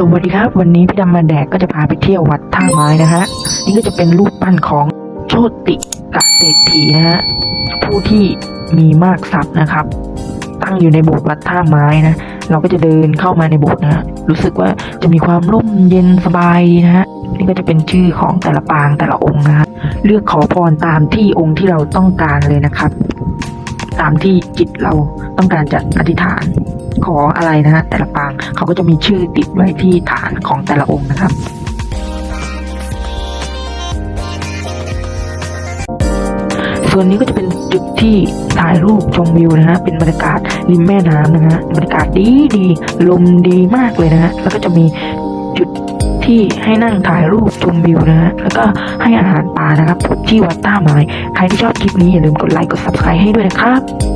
สวัสดีครับ วันนี้พี่ดำมาแดกก็จะพาไปเที่ยววัดท่าไม้นะฮะนี่ก็จะเป็นรูปปั้นของโชติกะเศรษฐีนะฮะผู้ที่มีมากทรัพย์นะครับ ตั้งอยู่ในโบสถ์วัดท่าไม้นะ เราก็จะเดินเข้ามาในโบสถ์นะฮะรู้สึกว่าจะมีความร่มเย็นสบายนะฮะนี่ก็จะเป็นชื่อของแต่ละปางแต่ละองค์นะฮะเลือกขอพรตามที่องค์ที่เราต้องการเลยนะครับ ตามที่จิตเราต้องการจะอธิษฐานขออะไรนะฮะแต่ละปางเขาก็จะมีชื่อติดไว้ที่ฐานของแต่ละองค์นะครับส่วนนี้ก็จะเป็นจุดที่ถ่ายรูปชมวิวนะฮะเป็นบรรยากาศริมแม่น้ำนะฮะบรรยากาศดีดีลมดีมากเลยนะฮะแล้วก็จะมีจุด ที่ให้นั่งถ่ายรูปชมวิวนะฮะแล้วก็ให้อาหารปลานะครับที่วัดต้าไม้ใครที่ชอบคลิปนี้อย่าลืมกดไลค์กด subscribe ให้ด้วยนะครับ